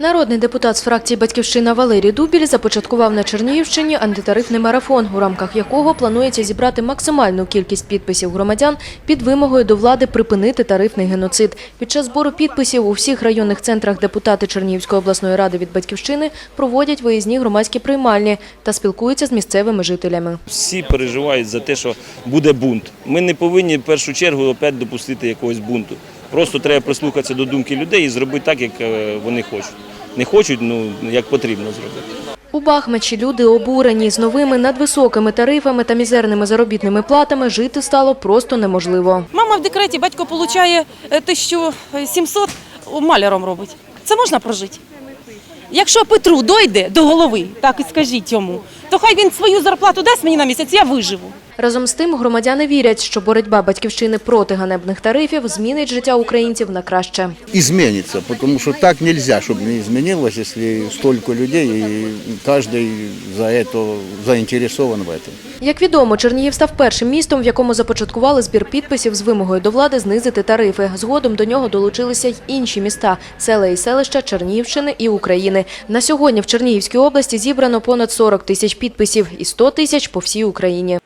Народний депутат з фракції «Батьківщина» Валерій Дубіль започаткував на Чернігівщині антитарифний марафон, у рамках якого планується зібрати максимальну кількість підписів громадян під вимогою до влади припинити тарифний геноцид. Під час збору підписів у всіх районних центрах депутати Чернігівської обласної ради від «Батьківщини» проводять виїзні громадські приймальні та спілкуються з місцевими жителями. Всі переживають за те, що буде бунт. Ми не повинні в першу чергу опять допустити якогось бунту. Просто треба прислухатися до думки людей і зробити так, як е, вони хочуть. Не хочуть, ну як потрібно зробити. У Бахмачі люди обурені. З новими надвисокими тарифами та мізерними заробітними платами жити стало просто неможливо. Мама в декреті, батько отримує 1700, маляром робить. Це можна прожити? Якщо Петру дойде до голови, так і скажіть йому, то хай він свою зарплату дасть мені на місяць, я виживу. Разом з тим громадяни вірять, що боротьба батьківщини проти ганебних тарифів змінить життя українців на краще. изменится, потому что так нельзя, чтобы не изменилось, если столько людей и каждый за это заинтересован в этом. Як відомо, Чернігів став першим містом, в якому започаткували збір підписів з вимогою до влади знизити тарифи. Згодом до нього долучилися й інші міста – села і селища Чернігівщини і України. На сьогодні в Чернігівській області зібрано понад 40 тисяч підписів і 100 тисяч по всій Україні.